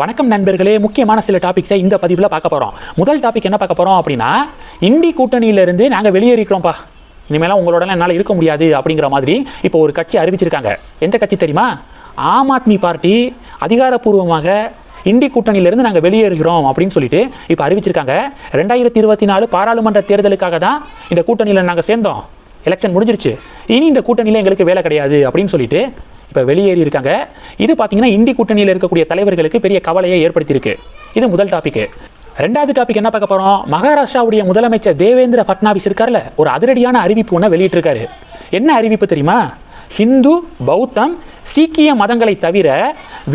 வணக்கம் நண்பர்களே முக்கியமான சில டாபிக்ஸை இந்த பதிவில் பார்க்க போகிறோம் முதல் டாபிக் என்ன பார்க்க போகிறோம் அப்படின்னா இந்தி கூட்டணியிலிருந்து நாங்கள் வெளியேறிக்கிறோம்ப்பா. இனிமேலாம் உங்களோட என்னால் இருக்க முடியாது அப்படிங்கிற மாதிரி இப்போ ஒரு கட்சி அறிவிச்சிருக்காங்க. எந்த கட்சி தெரியுமா? ஆம் ஆத்மி பார்ட்டி அதிகாரப்பூர்வமாக இந்தி கூட்டணியிலிருந்து நாங்கள் வெளியேறுகிறோம் அப்படின்னு சொல்லிட்டு இப்போ அறிவிச்சிருக்காங்க. ரெண்டாயிரத்தி இருபத்தி நாலு பாராளுமன்ற தேர்தலுக்காக தான் இந்த கூட்டணியில் நாங்கள் சேர்ந்தோம். எலெக்ஷன் முடிஞ்சிருச்சு. இனி இந்த கூட்டணியில் எங்களுக்கு வேலை கிடையாது அப்படின்னு சொல்லிட்டு இப்போ வெளியேறி இருக்காங்க. இது பார்த்தீங்கன்னா இந்தி கூட்டணியில் இருக்கக்கூடிய தலைவர்களுக்கு பெரிய கவலையை ஏற்படுத்தியிருக்கு. இது முதல் டாபிக் ரெண்டாவது டாபிக் என்ன பார்க்க போகிறோம் மகாராஷ்டிராவுடைய முதலமைச்சர் தேவேந்திர ஃபட்னாவிஸ் இருக்கார்ல ஒரு அதிரடியான அறிவிப்பு ஒன்று வெளியிட்டிருக்காரு. என்ன அறிவிப்பு தெரியுமா? ஹிந்து பௌத்தம் சீக்கிய மதங்களை தவிர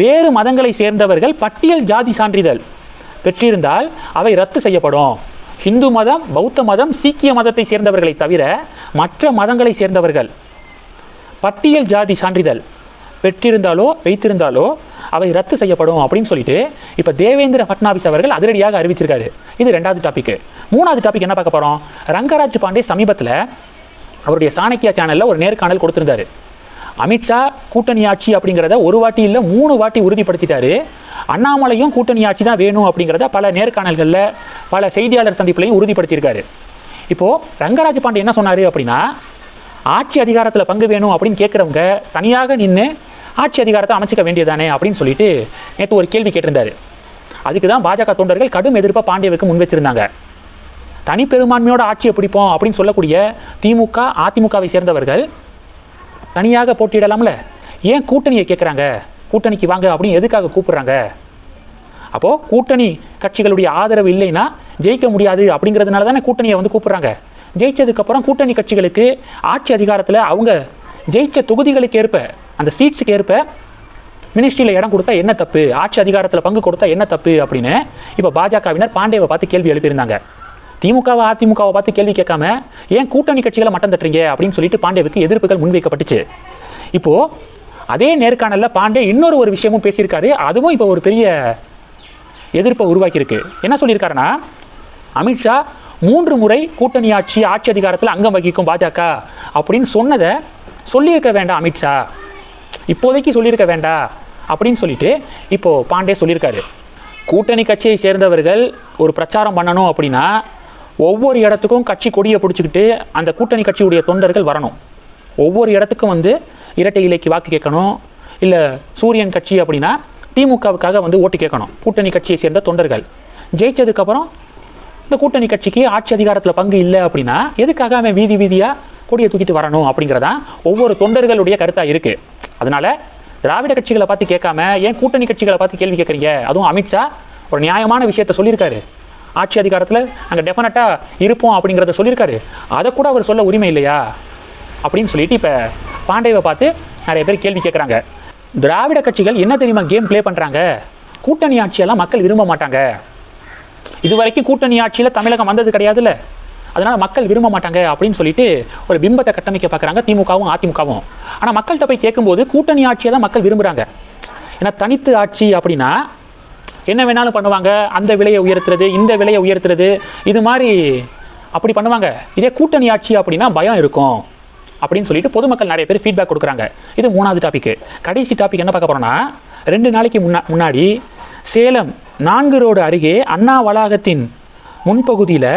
வேறு மதங்களை சேர்ந்தவர்கள் பட்டியல் ஜாதி சான்றிதழ் பெற்றிருந்தால் அவை ரத்து செய்யப்படும். ஹிந்து மதம் பௌத்த மதம் சீக்கிய மதத்தை சேர்ந்தவர்களை தவிர மற்ற மதங்களை சேர்ந்தவர்கள் பட்டியல் ஜாதி சான்றிதழ் பெற்றிருந்தாலோ வைத்திருந்தாலோ அவை ரத்து செய்யப்படும் அப்படின்னு சொல்லிட்டு இப்போ தேவேந்திர ஃபட்னாவிஸ் அவர்கள் அதிரடியாக அறிவிச்சிருக்காரு. இது ரெண்டாவது டாபிக் மூணாவது டாபிக் என்ன பார்க்க போகிறோம் ரங்கராஜ் பாண்டே சமீபத்தில் அவருடைய சாணக்கியா சேனலில் ஒரு நேர்காணல் கொடுத்திருந்தாரு. அமித்ஷா கூட்டணி ஆட்சி அப்படிங்கிறத ஒரு வாட்டி இல்லை மூணு வாட்டி உறுதிப்படுத்திட்டாரு. அண்ணாமலையும் கூட்டணி ஆட்சி தான் வேணும் அப்படிங்கிறத பல நேர்காணல்களில் பல செய்தியாளர் சந்திப்புலையும் உறுதிப்படுத்தியிருக்காரு. இப்போது ரங்கராஜ் பாண்டே என்ன சொன்னார் அப்படின்னா ஆட்சி அதிகாரத்தில் பங்கு வேணும் அப்படின்னு கேட்குறவங்க தனியாக நின்று ஆட்சி அதிகாரத்தை அமைச்சிக்க வேண்டியதானே அப்படின்னு சொல்லிட்டு நேற்று ஒரு கேள்வி கேட்டிருந்தார். அதுக்கு தான் பாஜக தொண்டர்கள் கடும் எதிர்ப்பை பாண்டியவுக்கு முன் வச்சிருந்தாங்க. தனிப்பெரும்பான்மையோட ஆட்சியை பிடிப்போம் அப்படின்னு சொல்லக்கூடிய திமுக அதிமுகவை சேர்ந்தவர்கள் தனியாக போட்டியிடலாம்ல? ஏன் கூட்டணியை கேட்குறாங்க கூட்டணிக்கு வாங்க அப்படின்னு எதுக்காக கூப்பிட்றாங்க? அப்போது கூட்டணி கட்சிகளுடைய ஆதரவு இல்லைன்னா ஜெயிக்க முடியாது அப்படிங்கிறதுனால தானே கூட்டணியை வந்து கூப்பிட்றாங்க. ஜெயிச்சதுக்கப்புறம் கூட்டணி கட்சிகளுக்கு ஆட்சி அதிகாரத்தில் அவங்க ஜெயித்த தொகுதிகளுக்கு ஏற்ப அந்த சீட்ஸுக்கு ஏற்ப மினிஸ்ட்ரியில் இடம் கொடுத்தா என்ன தப்பு? ஆட்சி அதிகாரத்தில் பங்கு கொடுத்தா என்ன தப்பு அப்படின்னு இப்போ பாஜகவினர் பாண்டேவை பார்த்து கேள்வி எழுப்பியிருந்தாங்க. திமுகவை அதிமுகவை பார்த்து கேள்வி கேட்காம ஏன் கூட்டணி கட்சிகளை மட்டம் தட்டுறீங்க அப்படின்னு சொல்லிட்டு பாண்டேவுக்கு எதிர்ப்புகள் முன்வைக்கப்பட்டுச்சு. இப்போது அதே நேர்காணலில் பாண்டே இன்னொரு ஒரு விஷயமும் பேசியிருக்காரு. அதுவும் இப்போ ஒரு பெரிய எதிர்ப்பை உருவாக்கியிருக்கு. என்ன சொல்லியிருக்காருன்னா அமித்ஷா மூன்று முறை கூட்டணி ஆட்சி ஆட்சி அதிகாரத்தில் அங்கம் வகிக்கும் பாஜக அப்படின்னு சொன்னதை சொல்லியிருக்க வேண்டாம் அமித்ஷா இப்போதைக்கு சொல்லியிருக்க வேண்டாம் அப்படின்னு சொல்லிட்டு இப்போது பாண்டே சொல்லியிருக்காரு. கூட்டணி கட்சியை சேர்ந்தவர்கள் ஒரு பிரச்சாரம் பண்ணணும் அப்படின்னா ஒவ்வொரு இடத்துக்கும் கட்சி கொடியை பிடிச்சிக்கிட்டு அந்த கூட்டணி கட்சியுடைய தொண்டர்கள் வரணும். ஒவ்வொரு இடத்துக்கும் வந்து இரட்டை இலைக்கு வாக்கு கேட்கணும். இல்லை சூரியன் கட்சி அப்படின்னா திமுகவுக்காக வந்து ஓட்டு கேட்கணும். கூட்டணி கட்சியை சேர்ந்த தொண்டர்கள். ஜெயிச்சதுக்கப்புறம் இந்த கூட்டணி கட்சிக்கு ஆட்சி அதிகாரத்தில் பங்கு இல்லை அப்படின்னா எதுக்காக அவன் வீதி வீதியாக கொடியை தூக்கிட்டு வரணும் அப்படிங்கிறதான் ஒவ்வொரு தொண்டர்களுடைய கருத்தாக இருக்குது அதனால் திராவிட கட்சிகளை பார்த்து கேட்காம ஏன் கூட்டணி கட்சிகளை பார்த்து கேள்வி கேட்குறீங்க? அதுவும் அமித்ஷா ஒரு நியாயமான விஷயத்த சொல்லியிருக்காரு. ஆட்சி அதிகாரத்தில் நாங்கள் டெஃபினட்டாக இருப்போம் அப்படிங்கிறத சொல்லியிருக்காரு. அதை கூட அவர் சொல்ல உரிமை இல்லையா? அப்படின்னு சொல்லிட்டு இப்போ பாண்டேவை பார்த்து நிறைய பேர் கேள்வி கேட்குறாங்க. திராவிட கட்சிகள் என்ன தெரியுமா கேம் ப்ளே பண்ணுறாங்க கூட்டணி ஆட்சியெல்லாம் மக்கள் விரும்ப மாட்டாங்க. இது வரைக்கும் கூட்டணி ஆட்சியில் தமிழகம் வந்தது கிடையாதுல்ல. அதனால் மக்கள் விரும்ப மாட்டாங்க அப்படின்னு சொல்லிட்டு ஒரு பிம்பத்தை கட்டமைக்க பார்க்குறாங்க திமுகவும் அதிமுகவும். ஆனால் மக்கள்கிட்ட போய் கேட்கும்போது கூட்டணி ஆட்சியை தான் மக்கள் விரும்புகிறாங்க ஏன்னா தனித்து ஆட்சி அப்படின்னா என்ன வேணாலும் பண்ணுவாங்க. அந்த விலையை உயர்த்துறது இந்த விலையை உயர்த்துறது இது மாதிரி அப்படி பண்ணுவாங்க. இதே கூட்டணி ஆட்சி அப்படின்னா பயம் இருக்கும் அப்படின்னு சொல்லிட்டு பொதுமக்கள் நிறைய பேர் ஃபீட்பேக் கொடுக்குறாங்க. இது மூணாவது டாபிக் கடைசி டாபிக் என்ன பார்க்க போகிறோன்னா ரெண்டு நாளைக்கு முன்னா முன்னாடி சேலம் நான்கு ரோடு அருகே அண்ணா வளாகத்தின் முன்பகுதியில்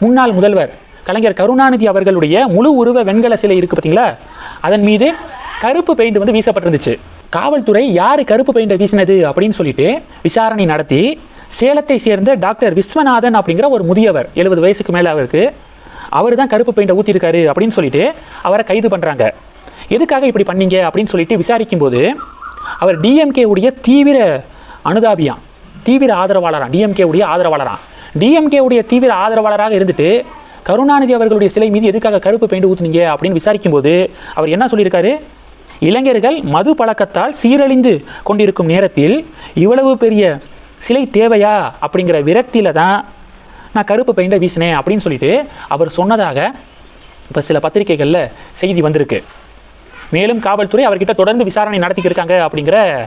முன்னாள் முதல்வர் கலைஞர் கருணாநிதி அவர்களுடைய முழு உருவ வெண்கல சிலை இருக்குது பார்த்தீங்களா? அதன் மீது கருப்பு பெயிண்ட் வந்து வீசப்பட்டிருந்துச்சு. காவல்துறை யார் கருப்பு பெயிண்டை வீசினது அப்படின்னு சொல்லிட்டு விசாரணை நடத்தி சேலத்தை சேர்ந்த டாக்டர் விஸ்வநாதன் அப்படிங்கிற ஒரு முதியவர் எழுபது வயசுக்கு மேலே அவருக்கு அவர் தான் கருப்பு பெயிண்டை ஊற்றிருக்காரு அப்படின்னு சொல்லிட்டு அவரை கைது பண்ணுறாங்க எதுக்காக இப்படி பண்ணீங்க அப்படின்னு சொல்லிட்டு விசாரிக்கும்போது அவர் டிஎம்கே உடைய தீவிர அனுதாபியான் தீவிர ஆதரவாளரான் டிஎம்கே உடைய ஆதரவாளரான் டிஎம்கே உடைய தீவிர ஆதரவாளராக இருந்துட்டு கருணாநிதி அவர்களுடைய சிலை மீது எதுக்காக கருப்பு பெயிண்ட் ஊற்றுனீங்க அப்படின்னு விசாரிக்கும்போது அவர் என்ன சொல்லியிருக்காரு? இளைஞர்கள் மது பழக்கத்தால் சீரழிந்து கொண்டிருக்கும் நேரத்தில் இவ்வளவு பெரிய சிலை தேவையா? அப்படிங்கிற விரக்தியில் தான் நான் கருப்பு பெயிண்டை வீசினேன் அப்படின்னு சொல்லிட்டு அவர் சொன்னதாக இப்போ சில பத்திரிகைகளில் செய்தி வந்திருக்கு. மேலும் காவல்துறை அவர்கிட்ட தொடர்ந்து விசாரணை நடத்திக்கிட்டு இருக்காங்க அப்படிங்கிற